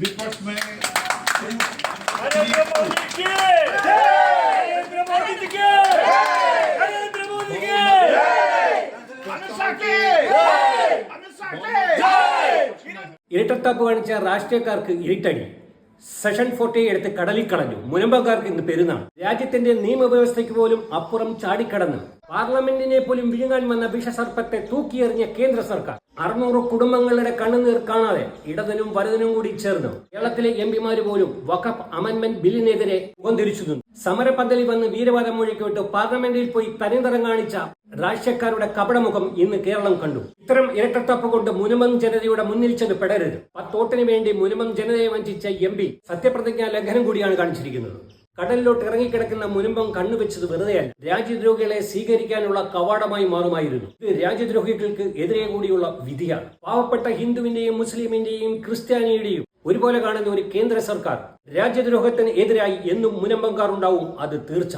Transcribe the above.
विपक्ष में नरेंद्र मोदी की नरेंद्र मोदी की नरेंद्र मोदी की अमित शाह की ഇരട്ടത്താപ്പ് കാണിച്ച രാഷ്ട്രീയക്കാർക്ക് ഇരിട്ടടി. സെഷൻ ഫോർട്ടി എടുത്ത് കടലിൽ കളഞ്ഞു മുനമ്പക്കാർക്ക് ഇന്ന് പെരുന്നാൾ. രാജ്യത്തിന്റെ നിയമവ്യവസ്ഥയ്ക്ക് പോലും അപ്പുറം ചാടിക്കടന്ന്. പാർലമെന്റിനെ പോലും വിഴുങ്ങാൻ വന്ന വിഷസർപ്പത്തെ തൂക്കിയെറിഞ്ഞ കേന്ദ്ര സർക്കാർ. അറുന്നൂറ് കുടുംബങ്ങളുടെ കണ്ണുനീർ കാണാതെ ഇടതിനും വലതിനും കൂടി ചേർന്നു. കേരളത്തിലെ എം പിമാര് പോലും വഖഫ് അമെന്റ്മെന്റ് ബില്ലിനെതിരെ മുഖം തിരിച്ചു നിന്നു വന്ന് വീരവാദം മുഴക്കിവിട്ട് പാർലമെന്റിൽ പോയി തനിനിറം കാണിച്ച രാഷ്ട്രീയക്കാരുടെ കപടമുഖം ഇന്ന് കേരളം കണ്ടു. ഇത്തരം ഇരട്ടത്തപ്പ് കൊണ്ട് മുനുമം ജനതയുടെ മുന്നിൽ ചെന്ന് പെടരുത്. പത്തോട്ടിന് വേണ്ടി മുനുമം ജനതയെ വഞ്ചിച്ച എം സത്യപ്രതിജ്ഞാ ലംഘനം കൂടിയാണ് കാണിച്ചിരിക്കുന്നത്. കടലിലോട്ട് ഇറങ്ങിക്കിടക്കുന്ന മുനമ്പം കണ്ണുവെച്ചത് വെറുതെയല്ല. രാജ്യദ്രോഹികളെ സ്വീകരിക്കാനുള്ള കവാടമായി മാറുമായിരുന്നു. ഇത് രാജ്യദ്രോഹികൾക്ക് എതിരെ കൂടിയുള്ള വിധിയാണ്. പാവപ്പെട്ട ഹിന്ദുവിന്റെയും മുസ്ലിമിന്റെയും ക്രിസ്ത്യാനിയുടെയും ഒരുപോലെ കാണുന്ന ഒരു കേന്ദ്ര സർക്കാർ രാജ്യദ്രോഹത്തിന് എതിരായി എന്നും മുനമ്പംകാർ ഉണ്ടാവും അത് തീർച്ച